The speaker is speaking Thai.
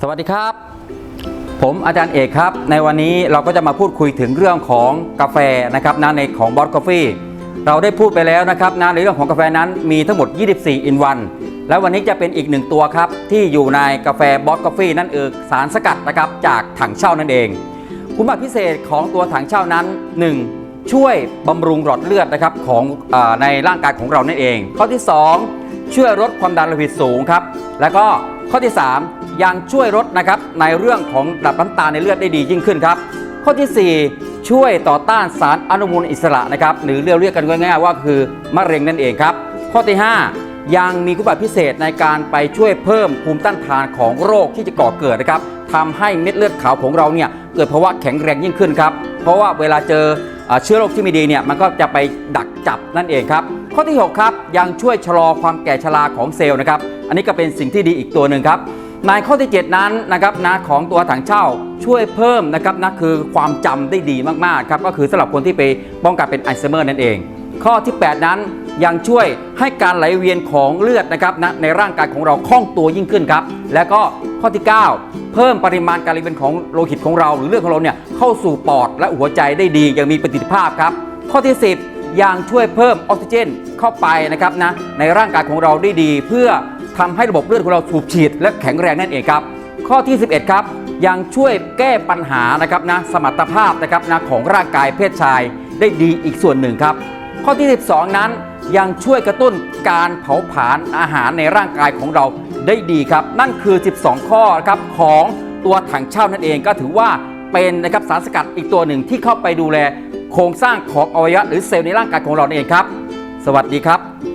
สวัสดีครับ ผมอาจารย์เอกครับ ในวันนี้เราก็จะมาพูดคุยถึงเรื่องของกาแฟนะครับนะในของบอสกาแฟเราได้พูดไปแล้วนะครับนะในเรื่องของกาแฟนั้นมีทั้งหมด 24 อินวัน แล้ววันนี้จะเป็นอีกหนึ่งตัวครับที่อยู่ในกาแฟบอสกาแฟนั่นเองสารสกัดนะครับจากถังเช่านั่นเอง คุณสมบัติพิเศษของตัวถังเช่านั้น 1. ช่วยบำรุงหลอดเลือดนะครับของอในร่างกายของเรานั่นเอง ข้อที่ 2 ช่วยลดความดันโลหิตสูงครับแล้วก็ ข้อที่ 3 ยังช่วยลดนะครับในเรื่องของระดับน้ำตาลในเลือดได้ดียิ่งขึ้นครับ ข้อทีสี่4 ช่วยต่อต้านสารอนุมูลอิสระนะครับหรือเรียกเรียกกันง่ายๆว่าคือมะเร็งนั่นเองครับ ข้อที่ 5 ยังมีคุณสมบัติพิเศษในการไปช่วยเพิ่มภูมิต้านทานของโรคที่จะก่อเกิดนะครับทำให้เม็ดเลือดขาวของเราเนี่ยเกิดภาวะแข็งแรงยิ่งขึ้นครับ เพราะว่าเวลาเจอเชื้อโรคที่ไม่ดีเนี่ยมันก็จะไปดักจับนั่นเองครับ ข้อที่ 6 ครับ ยังช่วยชะลอความแก่ชราของเซลล์นะครับ อันนี้ก็เป็นสิ่งที่ดีอีกตัวหนึ่งครับในข้อที่ 7 นั้นนะครับนะของตัวถังเช่าช่วยเพิ่มนะครับนะคือความจำได้ดีมากๆครับก็คือสำหรับคนที่ไปป้องกันเป็นอัลไซเมอร์นั่นเอง ข้อที่ 8 นั้นยังช่วยให้การไหลเวียนของเลือดนะครับนะในร่างกายของเราคล่องตัวยิ่งขึ้นครับ แล้วก็ข้อที่ 9 เพิ่มปริมาณการไหลเวียนของโลหิตของเรา หรือเลือดของเราเนี่ยเข้าสู่ปอดและหัวใจได้ดีอย่างมีประสิทธิภาพครับ ข้อที่ 10 ยังช่วยเพิ่มออกซิเจนเข้าไปนะครับนะในร่างกายของเราได้ดี เพื่อทำให้ระบบเลือดของเราสูบฉีด และแข็งแรงนั่นเองครับ ข้อที่ 11 ครับยังช่วยแก้ปัญหานะครับนะสมรรถภาพนะครับนะของร่างกายเพศชายได้ดีอีกส่วนหนึ่งครับ ข้อที่ 12 นั้นยังช่วยกระตุ้นการเผาผลาญอาหารในร่างกายของเราได้ดีครับ นั่นคือ 12 ข้อครับของตัวถังเช่านั่นเองก็ถือว่าเป็นนะครับสารสกัดอีกตัวหนึ่งที่เข้าไปดูแล โครงสร้างของอวัยวะหรือเซลล์ในร่างกายของเราเองครับ สวัสดีครับ